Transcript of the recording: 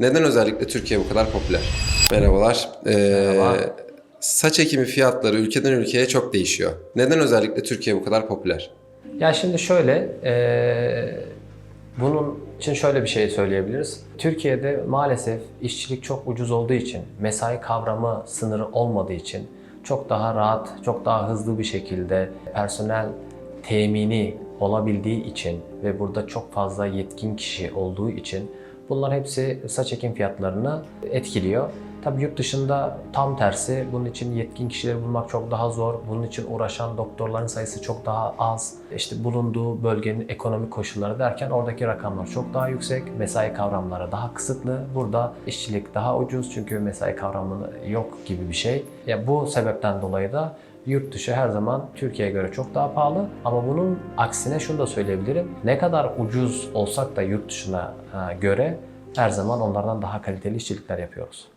Neden özellikle Türkiye bu kadar popüler? Merhabalar. Ee, Merhaba. Saç ekimi fiyatları ülkeden ülkeye çok değişiyor. Neden özellikle Türkiye bu kadar popüler? Ya şimdi şöyle, eee, bunun için şöyle bir şey söyleyebiliriz. Türkiye'de maalesef işçilik çok ucuz olduğu için, mesai kavramı sınırı olmadığı için çok daha rahat, çok daha hızlı bir şekilde personel temini olabildiği için ve burada çok fazla yetkin kişi olduğu için bunlar hepsi saç ekim fiyatlarını etkiliyor. Tabii yurt dışında tam tersi. Bunun için yetkin kişileri bulmak çok daha zor. Bunun için uğraşan doktorların sayısı çok daha az. İşte bulunduğu bölgenin ekonomik koşulları derken oradaki rakamlar çok daha yüksek. Mesai kavramları daha kısıtlı. Burada işçilik daha ucuz çünkü mesai kavramı yok gibi bir şey. Ya bu sebepten dolayı da Yurt dışı her zaman Türkiye'ye göre çok daha pahalı ama bunun aksine şunu da söyleyebilirim. Ne kadar ucuz olsak da yurt dışına göre her zaman onlardan daha kaliteli işçilikler yapıyoruz.